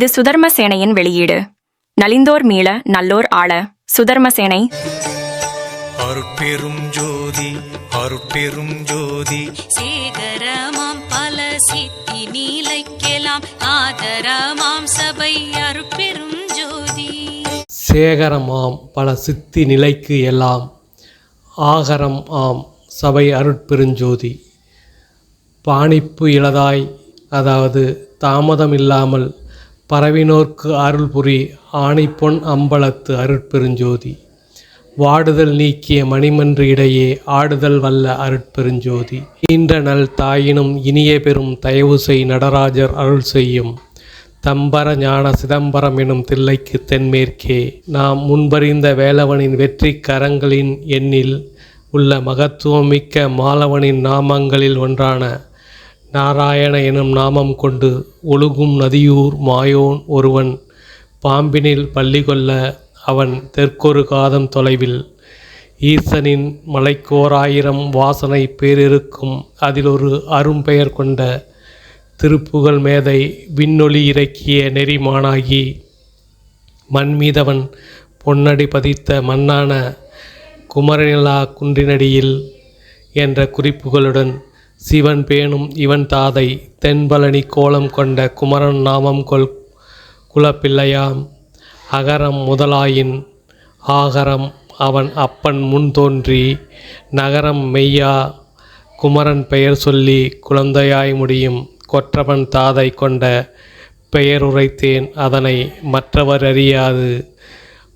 இது சுதர்ம சேனையின் வெளியீடு. நலிந்தோர் மீள நல்லோர் ஆள. சுதர்ம சேனை. அருட்பெரும் ஜோதி அருட்பெரும் ஜோதி. சேகரமாம் பல சித்தி நீலைக்கெலாம். ஆதரமாம் சபை அருட்பெரும் ஜோதி. சேகரமாம் பல சித்தி நிலைக்கு எல்லாம் ஆகரம் ஆம் சபை அருட்பெருஞ்சோதி பாணிப்பு இளதாய் அதாவது தாமதம் இல்லாமல் பரவினோர்க்கு அருள் புரி ஆணிப்பொன் அம்பலத்து அருட்பெருஞ்சோதி. வாடுதல் நீக்கிய மணிமன்று இடையே ஆடுதல் வல்ல அருட்பெருஞ்சோதி. ஈன்ற நல் தாயினும் இனிய பெறும் தயவு செய் நடராஜர் அருள் செய்யும். தம்பர ஞான சிதம்பரம் எனும் தில்லைக்கு தென்மேற்கே நாம் முன்பறிந்த வேலவனின் வெற்றி கரங்களின் எண்ணில் உள்ள மகத்துவமிக்க மாலவனின் நாமங்களில் ஒன்றான நாராயண எனும் நாமம் கொண்டு ஒழுகும் நதியூர் மாயோன் ஒருவன் பாம்பினில் பள்ளி கொள்ள அவன் தெற்கொரு காதம் தொலைவில். ஈசனின் மலைக்கோராயிரம் வாசனை பேரிருக்கும் அதில் ஒரு அரும்பெயர் கொண்ட திருப்புகழ் மேதை விண்ணொளி இறக்கிய நெறிமானாகி மண்மீதவன் பொன்னடி பதித்த மண்ணான குமரநிலா குன்றினடியில் என்ற குறிப்புகளுடன் சிவன் பேணும் இவன் தாதை தென்பழனி கோலம் கொண்ட குமரன் நாமம் கொள் குலப்பிள்ளையாம். அகரம் முதலாயின் ஆகரம் அவன் அப்பன் முன் தோன்றி நகரம் மெய்யா குமரன் பெயர் சொல்லி குழந்தையாய் முடியும். கொற்றவன் தாதை கொண்ட பெயர் உரைத்தேன் அதனை மற்றவர் அறியாது.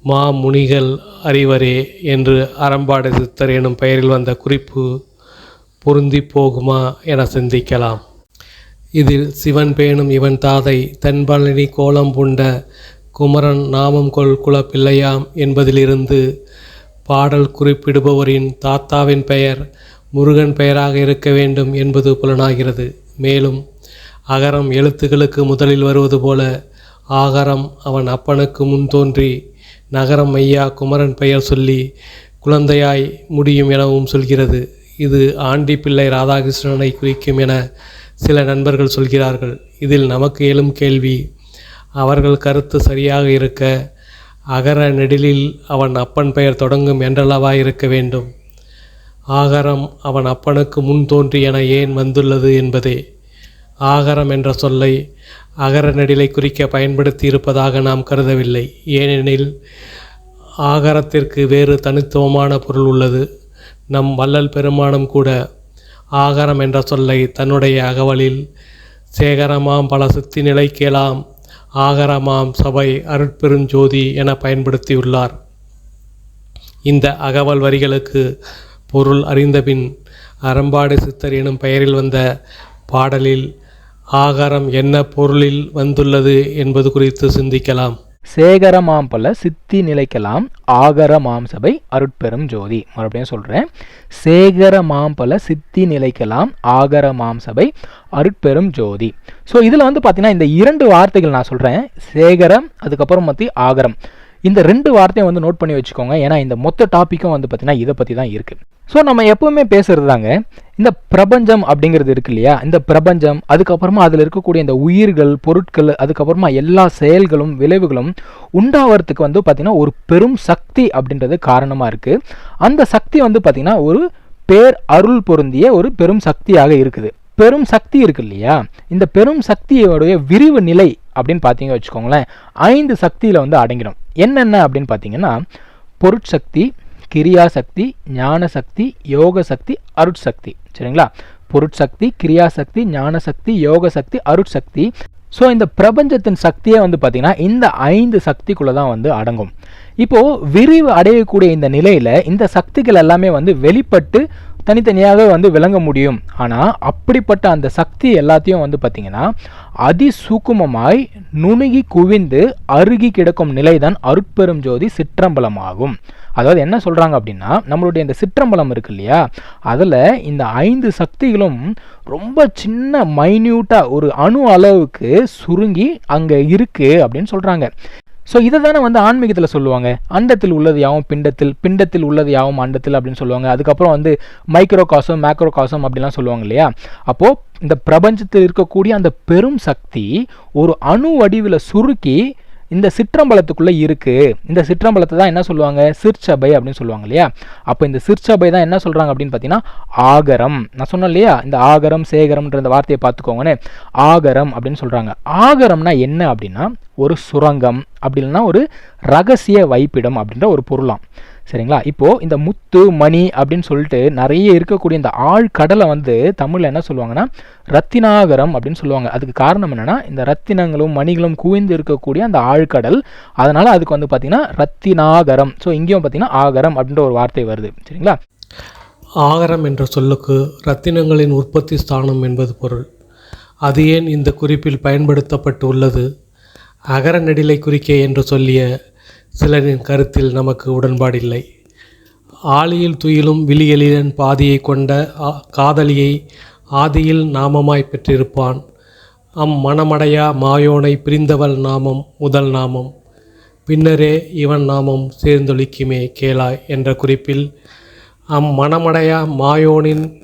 மாமுனிகள் அறிவரே என்று அறம்பாடு சித்தர் எனும் பெயரில் வந்த குறிப்பு பொருந்தி போகுமா என சிந்திக்கலாம். இதில் சிவன் பேணும் இவன் தாதை தென்பழனி கோலம் புண்ட குமரன் நாமம் கொள் குலப்பிள்ளையாம் என்பதிலிருந்து பாடல் குறிப்பிடுபவரின் தாத்தாவின் பெயர் முருகன் பெயராக இருக்க வேண்டும் என்பது புலனாகிறது. மேலும் அகரம் எழுத்துக்களுக்கு முதலில் வருவது போல ஆகரம் அவன் அப்பனுக்கு முன் தோன்றி நகரம் ஐயா குமரன் பெயர் சொல்லி குழந்தையாய் முடியும் எனவும் சொல்கிறது. இது ஆண்டி பிள்ளை ராதாகிருஷ்ணனை குறிக்கும் என சில நண்பர்கள் சொல்கிறார்கள். இதில் நமக்கு எழும் கேள்வி அவர்கள் கருத்து சரியாக இருக்க அகர நெடிலில் அவன் அப்பன் பெயர் தொடங்கும் என்றளவா இருக்க வேண்டும்? ஆகரம் அவன் அப்பனுக்கு முன் தோன்றி என ஏன் வந்துள்ளது என்பதே. ஆகரம் என்ற சொல்லை அகர நெடிலை குறிக்க பயன்படுத்தி இருப்பதாக நாம் கருதவில்லை. ஏனெனில் ஆகரத்திற்கு வேறு தனித்துவமான பொருள் உள்ளது. நம் வள்ளல் பெருமானும் கூட ஆகாரம் என்ற சொல்லை தன்னுடைய அகவலில் சேகரமாம் பல சித்தி நிலைக்கேலாம் ஆகரமாம் சபை அருட்பெருஞ்சோதி என பயன்படுத்தியுள்ளார். இந்த அகவல் வரிகளுக்கு பொருள் அறிந்தபின் அறம்பாடு சித்தர் எனும் பெயரில் வந்த பாடலில் ஆகாரம் என்ன பொருளில் வந்துள்ளது என்பது குறித்து சிந்திக்கலாம். சேகரமாம் பல சித்தி நிலைக்கலாம் ஆகர மாம்சபை அருட்பெரும் ஜோதி. மறுபடியும் சொல்கிறேன் சேகர மாம்பல சித்தி நிலைக்கலாம் ஆகர மாம்சபை அருட்பெரும் ஜோதி. ஸோ இதில் வந்து பார்த்தீங்கன்னா இந்த இரண்டு வார்த்தைகள் நான் சொல்கிறேன் சேகரம் அதுக்கப்புறம் மத்தி ஆகரம். இந்த ரெண்டு வார்த்தையும் வந்து நோட் பண்ணி வச்சுக்கோங்க. ஏன்னா இந்த மொத்த டாப்பிக்கும் வந்து பார்த்தீங்கன்னா இதை பற்றி தான் இருக்குது ஸோ நம்ம எப்பவுமே பேசுறது தாங்க இந்த பிரபஞ்சம் அப்படிங்கிறது இருக்கு இல்லையா? இந்த பிரபஞ்சம் அதுக்கப்புறமா அதில் இருக்கக்கூடிய இந்த உயிர்கள் பொருட்கள் அதுக்கப்புறமா எல்லா செயல்களும் விளைவுகளும் உண்டாவதுக்கு வந்து பார்த்திங்கன்னா ஒரு பெரும் சக்தி அப்படின்றது காரணமாக இருக்குது அந்த சக்தி வந்து பார்த்திங்கன்னா ஒரு பேர் அருள் பொருந்திய ஒரு பெரும் சக்தியாக இருக்குது. பெரும் சக்தி இருக்கு இல்லையா? இந்த பெரும் சக்தியோடைய விரிவு நிலை அப்படின்னு பார்த்தீங்க வச்சுக்கோங்களேன். ஐந்து சக்தியில் வந்து அடங்கிடும். என்னென்ன அப்படின்னு பார்த்தீங்கன்னா பொருட்சக்தி கிரியாசக்தி ஞான சக்தி யோக சக்தி அருட்சக்தி. சரிங்களா? பொருட்சக்தி கிரியாசக்தி ஞான சக்தி யோக சக்தி அருட்சக்தி. ஸோ இந்த பிரபஞ்சத்தின் சக்தியே வந்து பார்த்திங்கன்னா இந்த ஐந்து சக்திக்குள்ளே தான் வந்து அடங்கும். இப்போது விரிவு அடையக்கூடிய இந்த நிலையில் இந்த சக்திகள் எல்லாமே வந்து வெளிப்பட்டு தனித்தனியாக வந்து விளங்க முடியும். ஆனால் அப்படிப்பட்ட அந்த சக்தி எல்லாத்தையும் வந்து பார்த்திங்கன்னா அதிசூக்குமமாய் நுணுகி குவிந்து அருகி கிடக்கும் நிலைதான் அருட்பெரும் ஜோதி சிற்றம்பலமாகும். அதாவது என்ன சொல்கிறாங்க அப்படின்னா நம்மளுடைய இந்த சிற்றம்பலம் இருக்கு இல்லையா? அதில் இந்த ஐந்து சக்திகளும் ரொம்ப சின்ன மைன்யூட்டாக ஒரு அணு அளவுக்கு சுருங்கி அங்கே இருக்குது அப்படின்னு சொல்கிறாங்க ஸோ இதை தானே வந்து ஆன்மீகத்தில் சொல்லுவாங்க. அண்டத்தில் உள்ளது யாவும் பிண்டத்தில் பிண்டத்தில் உள்ளது யாவும் அண்டத்தில் அப்படின்னு சொல்லுவாங்க. அதுக்கப்புறம் வந்து மைக்ரோ காசம் மேக்ரோ காசம் அப்படிலாம் சொல்லுவாங்க இல்லையா? அப்போது இந்த பிரபஞ்சத்தில் இருக்கக்கூடிய அந்த பெரும் சக்தி ஒரு அணு வடிவில் சுருக்கி இந்த சிற்றம்பலத்துக்குள்ளே இருக்குது இந்த சிற்றம்பலத்தை தான் என்ன சொல்லுவாங்க? சிற்சபை அப்படின்னு சொல்லுவாங்க இல்லையா? அப்போ இந்த சிற்சபை தான் என்ன சொல்கிறாங்க அப்படின்னு பார்த்தீங்கன்னா ஆகரம். நான் சொன்னேன் இல்லையா? இந்த ஆகரம் சேகரம்ன்ற இந்த வார்த்தையை பார்த்துக்கோங்கன்னு. ஆகரம் அப்படின்னு சொல்கிறாங்க ஆகரம்னா என்ன அப்படின்னா ஒரு சுரங்கம். அப்படி இல்லைன்னா ஒரு ரகசிய வைப்பிடம் அப்படின்ற ஒரு பொருளாம். சரிங்களா? இப்போது இந்த முத்து மணி அப்படின்னு சொல்லிட்டு நிறைய இருக்கக்கூடிய இந்த ஆழ்கடலை வந்து தமிழில் என்ன சொல்லுவாங்கன்னா ரத்தினாகரம் அப்படின்னு சொல்லுவாங்க. அதுக்கு காரணம் என்னென்னா இந்த ரத்தினங்களும் மணிகளும் குவிந்து இருக்கக்கூடிய அந்த ஆழ்கடல் அதனால் அதுக்கு வந்து பார்த்திங்கன்னா ரத்தினாகரம். ஸோ இங்கேயும் பார்த்திங்கன்னா ஆகரம் அப்படின்ற ஒரு வார்த்தை வருது. சரிங்களா? ஆகரம் என்ற சொல்லுக்கு ரத்தினங்களின் உற்பத்தி ஸ்தானம் என்பது பொருள். அது ஏன் இந்த குறிப்பில் பயன்படுத்தப்பட்டு உள்ளது? அகர நெடிலை குறிக்க என்று சொல்லிய சிலரின் கருத்தில் நமக்கு உடன்பாடில்லை ஆழியில் துயிலும் விழியலின் பாதியை கொண்ட ஆ- காதலியை ஆதியில் நாமமாய் பெற்றிருப்பான். அம் மணமடையா மாயோனை பிரிந்தவள் நாமம் முதல் நாமம். பின்னரே இவன் நாமம் சேர்ந்தொழிக்குமே கேளாய் என்ற குறிப்பில் அம் மணமடையா மாயோனின்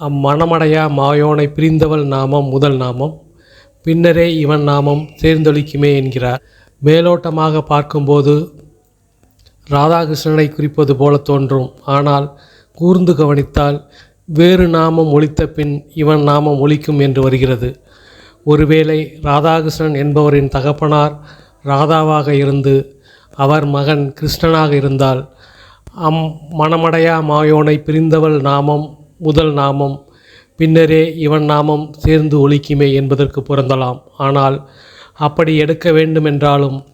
அம்மணமடையா மாயோனை பிரிந்தவள் நாமம் முதல் நாமம். பின்னரே இவன் நாமம் சேர்ந்தொழிக்குமே என்கிறார். மேலோட்டமாக பார்க்கும்போது ராதாகிருஷ்ணனை குறிப்பது போல தோன்றும். ஆனால் கூர்ந்து கவனித்தால் வேறு நாமம் ஒழித்த பின் இவன் நாமம் ஒழிக்கும் என்று வருகிறது. ஒருவேளை ராதாகிருஷ்ணன் என்பவரின் தகப்பனார் ராதாவாக இருந்து அவர் மகன் கிருஷ்ணனாக இருந்தால் அம் மணமடையா மாயோனை பிரிந்தவள் நாமம் முதல் நாமம் பின்னரே இவன் நாமம் சேர்ந்து ஒழிக்குமே என்பதற்கு பொருந்தலாம். ஆனால் அப்படி எடுக்க வேண்டுமென்றாலும்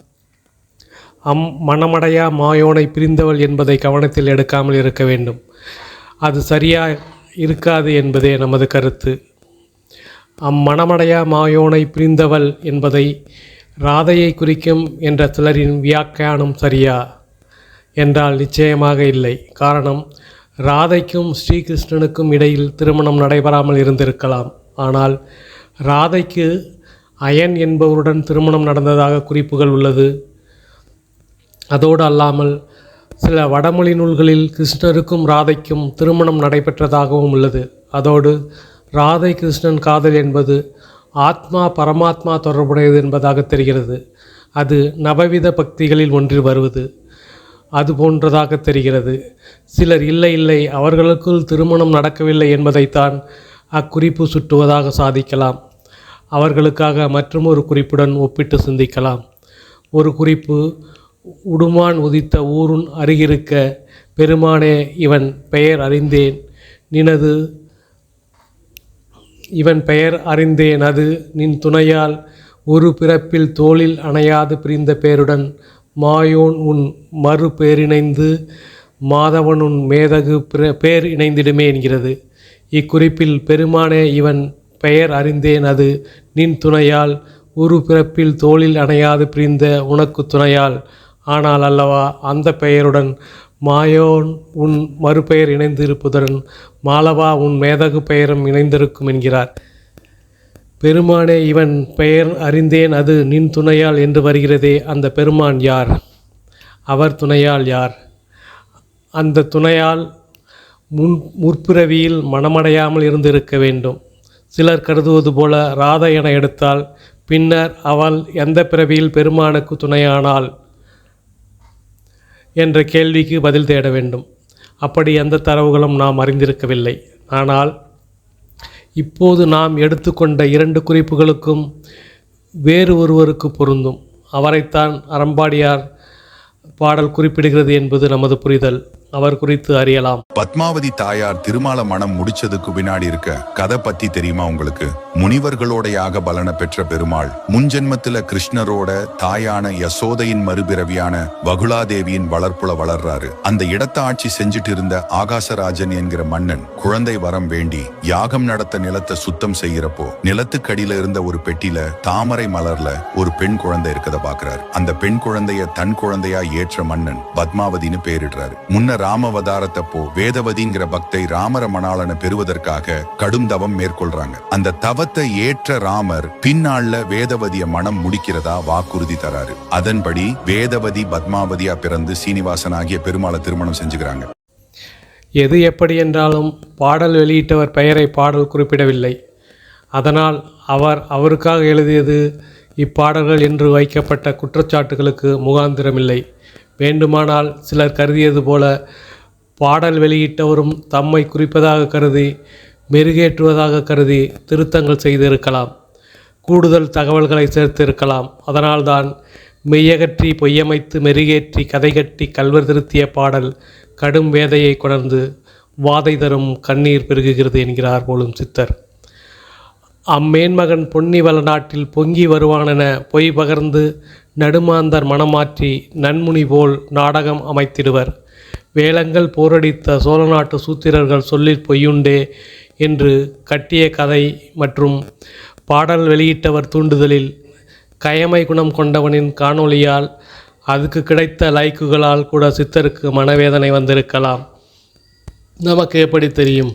அம் மணமடையா மாயோனை பிரிந்தவள் என்பதை கவனத்தில் எடுக்காமல் இருக்க வேண்டும். அது சரியாக இருக்காது என்பதே நமது கருத்து. அம்மணமடையா மாயோனை பிரிந்தவள் என்பதை ராதையை குறிக்கும் என்ற சிலரின் வியாக்கியானம் சரியா? என்றால் நிச்சயமாக இல்லை. காரணம் ராதைக்கும் ஸ்ரீகிருஷ்ணனுக்கும் இடையில் திருமணம் நடைபெறாமல் இருந்திருக்கலாம். ஆனால் ராதைக்கு அயன் என்பவருடன் திருமணம் நடந்ததாக குறிப்புகள் உள்ளது. அதோடு அல்லாமல் சில வடமொழி நூல்களில் கிருஷ்ணருக்கும் ராதைக்கும் திருமணம் நடைபெற்றதாகவும் உள்ளது. அதோடு ராதை கிருஷ்ணன் காதல் என்பது ஆத்மா பரமாத்மா தொடர்புடையது என்பதாக தெரிகிறது. அது நவவித பக்திகளில் ஒன்றில் வருவது அது போன்றதாக தெரிகிறது. சிலர் இல்லை இல்லை அவர்களுக்குள் திருமணம் நடக்கவில்லை என்பதைத்தான் அக்குறிப்பு சுட்டுவதாக சாதிக்கலாம். அவர்களுக்காக மற்றொரு குறிப்புடன் ஒப்பிட்டு சிந்திக்கலாம். ஒரு குறிப்பு உடுமான் உதித்த ஊருன் அருகிருக்க பெருமானே இவன் பெயர் அறிந்தேன். நினது இவன் பெயர் அறிந்தேன். அது நின் துணையால் ஒரு பிறப்பில் தோளில் அணையாது பிரிந்த பேருடன். மாயோன் உன் மறு பேரிணைந்து மாதவன் உன் மேதகு பிற பேர் இணைந்திடுமே என்கிறது. இக்குறிப்பில் பெருமானே இவன் பெயர் அறிந்தேன் அது. நின் துணையால் ஒரு பிறப்பில் தோளில் அணையாது பிரிந்த உனக்கு துணையால். ஆனால் அல்லவா அந்த பெயருடன் மாயோன் உன் மறுபெயர் இணைந்திருப்பதுடன் மாலவா உன் மேதகு பெயரும் இணைந்திருக்கும் என்கிறார். பெருமானே இவன் பெயர் அறிந்தேன் அது நின் துணையால் என்று வருகிறதே அந்த பெருமான் யார்? அவர் துணையால் யார்? அந்த துணையால் முன் முற்பிறவியில் மனமடையாமல் இருந்திருக்க வேண்டும். சிலர் கருதுவது போல ராதை என எடுத்தால் பின்னர் அவள் எந்த பிறவியில் பெருமானுக்கு துணையானாள் என்ற கேள்விக்கு பதில் தேட வேண்டும். அப்படி எந்த தரவுகளும் நாம் அறிந்திருக்கவில்லை. ஆனால் இப்போது நாம் எடுத்துக்கொண்ட இரண்டு குறிப்புகளுக்கும் வேறு ஒருவருக்கு பொருந்தும். அவரைத்தான் அறம்பாடியார் பாடல் குறிப்பிடுகிறது என்பது நமது புரிதல். அவர் குறித்து அறியலாம். பத்மாவதி தாயார் திருமால மனம் முடிச்சதுக்கு பின்னாடி இருக்க கதை பத்தி தெரியுமா உங்களுக்கு? முனிவர்களோட யாக பலன பெற்ற பெருமாள் முன்ஜென்மத்துல கிருஷ்ணரோட தாயான யசோதையின் மறுபிறவியான வகுலாதேவியின் வளர்ப்புல வளர்றாரு. அந்த இடத்த ஆட்சி செஞ்சுட்டு இருந்த ஆகாசராஜன் என்கிற மன்னன் குழந்தை வரம் வேண்டி யாகம் நடத்த நிலத்தை சுத்தம் செய்யறப்போ நிலத்துக்கடியில இருந்த ஒரு பெட்டில தாமரை மலர்ல ஒரு பெண் குழந்தை இருக்கத பாக்குறாரு. அந்த பெண் குழந்தைய தன் குழந்தையா ஏற்ற மன்னன் பத்மாவதின்னு பேரிடுறாரு. முன்னர் ராமவதாரத்தப்போ வேதவதிங்கிற பக்தை ராமர மணாளனை பெறுவதற்காக கடும் தவம் மேற்கொள்றாங்க. அந்த தவத்தை ஏற்ற ராமர் பின்னாள்ல வேதவதிய மனம் முடிக்கிறதா வாக்குறுதி தராரு. அதன்படி வேதவதி பத்மாவதியா பிறந்து சீனிவாசன் ஆகிய பெருமாளை திருமணம் செஞ்சுக்கிறாங்க. எது எப்படி என்றாலும் பாடல் வெளியிட்டவர் பெயரை பாடல் குறிப்பிடவில்லை. அதனால் அவர் அவருக்காக எழுதியது இப்பாடல்கள் என்று வைக்கப்பட்ட குற்றச்சாட்டுகளுக்கு முகாந்திரமில்லை. வேண்டுமானால் சிலர் கருதியது போல பாடல் வெளியிட்டவரும் தம்மை குறிப்பதாக கருதி மெருகேற்றுவதாக கருதி திருத்தங்கள் செய்திருக்கலாம். கூடுதல் தகவல்களை சேர்த்திருக்கலாம். அதனால்தான் மெய்யகற்றி பொய்யமைத்து மெருகேற்றி கதை கட்டி கல்வர் திருத்திய பாடல் கடும் வேதையை கொணர்ந்து வாதை தரும் கண்ணீர் பெருகுகிறது என்கிறார் போலும் சித்தர். அம்மேன்மகன் பொன்னிவள நாட்டில் பொங்கி வருவானென பொய் பகர்ந்து நடுமாந்தர் மனமாற்றி நன்முனி போல் நாடகம் அமைத்திடுவர். வேலங்கள் போரடித்த சோழ நாட்டு சூத்திரர்கள் சொல்லில் பொய்யுண்டே என்று கட்டிய கதை மற்றும் பாடல் வெளியிட்டவர் தூண்டுதலில் கயமை குணம் கொண்டவனின் காணொளியால் அதுக்கு கிடைத்த லைக்குகளால் கூட சித்தருக்கு மனவேதனை வந்திருக்கலாம். நமக்கு எப்படி தெரியும்?